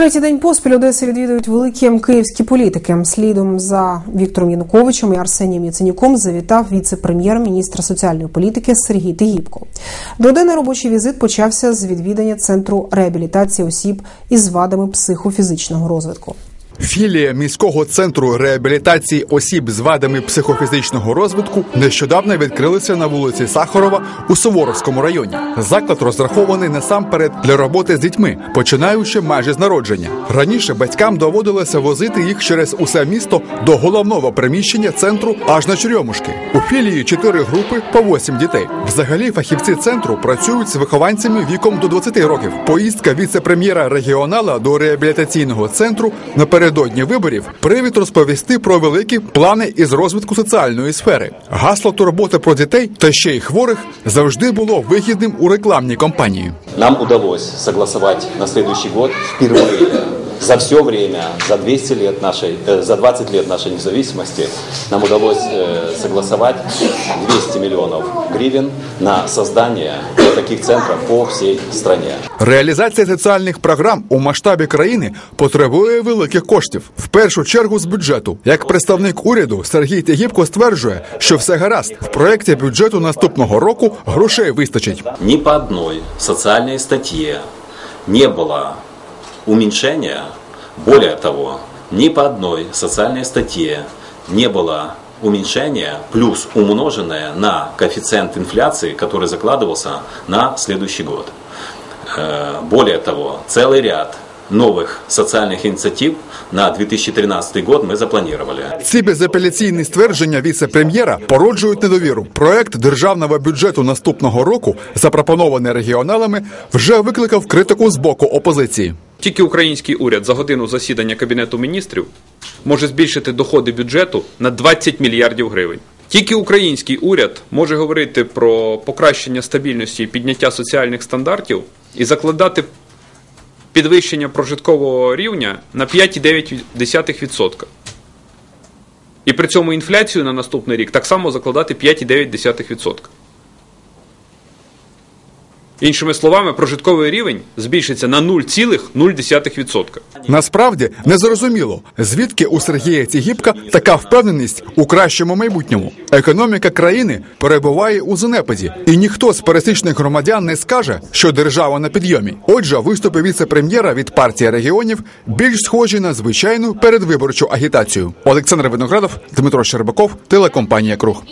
Третій день поспіль Одеси відвідують великі київські політики. Слідом за Віктором Януковичем і Арсенієм Яценюком завітав віце-прем'єр-міністр соціальної політики Сергій Тигіпко. Дводенний робочий візит почався з відвідання центру реабілітації осіб із вадами психофізичного розвитку. Філія міського центру реабілітації осіб з вадами психофізичного розвитку нещодавно відкрилася на вулиці Сахарова у Суворовському районі. Заклад розрахований насамперед для роботи з дітьми, починаючи майже з народження. Раніше батькам доводилося возити їх через усе місто до головного приміщення центру аж на Черемушки. У філії чотири групи по 8 дітей. Взагалі, фахівці центру працюють з вихованцями віком до 20 років. Поїздка віце-прем'єра регіонала до реабілітаційного центру наперед напередодні виборів привід розповісти про великі плани із розвитку соціальної сфери. Гасло турботи про дітей та ще й хворих завжди було вигідним у рекламній кампанії. Нам удалось согласувати на наступний рік впервые за все время, за 200 лет нашей, э, за 20 лет нашей независимости, нам удалось э, согласовать 200 миллионов гривен на создание таких центров по всей стране. Реалізація соціальних програм у масштабі країни потребує великих коштів. В першу чергу з бюджету. Як представник уряду Сергій Тегібко стверджує, що все гаразд в проєкті бюджету наступного року грошей вистачить. Ні по одной социальной статье не было уменьшения. Более того, ни по одной социальной статье не было уменьшения плюс умноженное на коэффициент инфляции, который закладывался на следующий год. Э, более того, целый ряд новых социальных инициатив на 2013 год ми запланували. Ці безапеляційні ствердження віце-прем'єра породжують недовіру. Проект державного бюджету наступного року, запропонований регіоналами, вже викликав критику з боку опозиції. Тільки український уряд за годину засідання кабінету міністрів може збільшити доходи бюджету на 20 мільярдів гривень. Тільки український уряд може говорити про покращення стабільності і підняття соціальних стандартів і закладати підвищення прожиткового рівня на 5,9%. І при цьому інфляцію на наступний рік так само закладати 5,9%. Іншими словами, прожитковий рівень збільшиться на 0,0%. Насправді незрозуміло, звідки у Сергія Цігіпка така впевненість у кращому майбутньому. Економіка країни перебуває у занепаді, і ніхто з пересічних громадян не скаже, що держава на підйомі. Отже, виступи віце-прем'єра від партії регіонів більш схожі на звичайну передвиборчу агітацію. Олександр Виноградов, Дмитро Щербаков, телекомпанія Круг.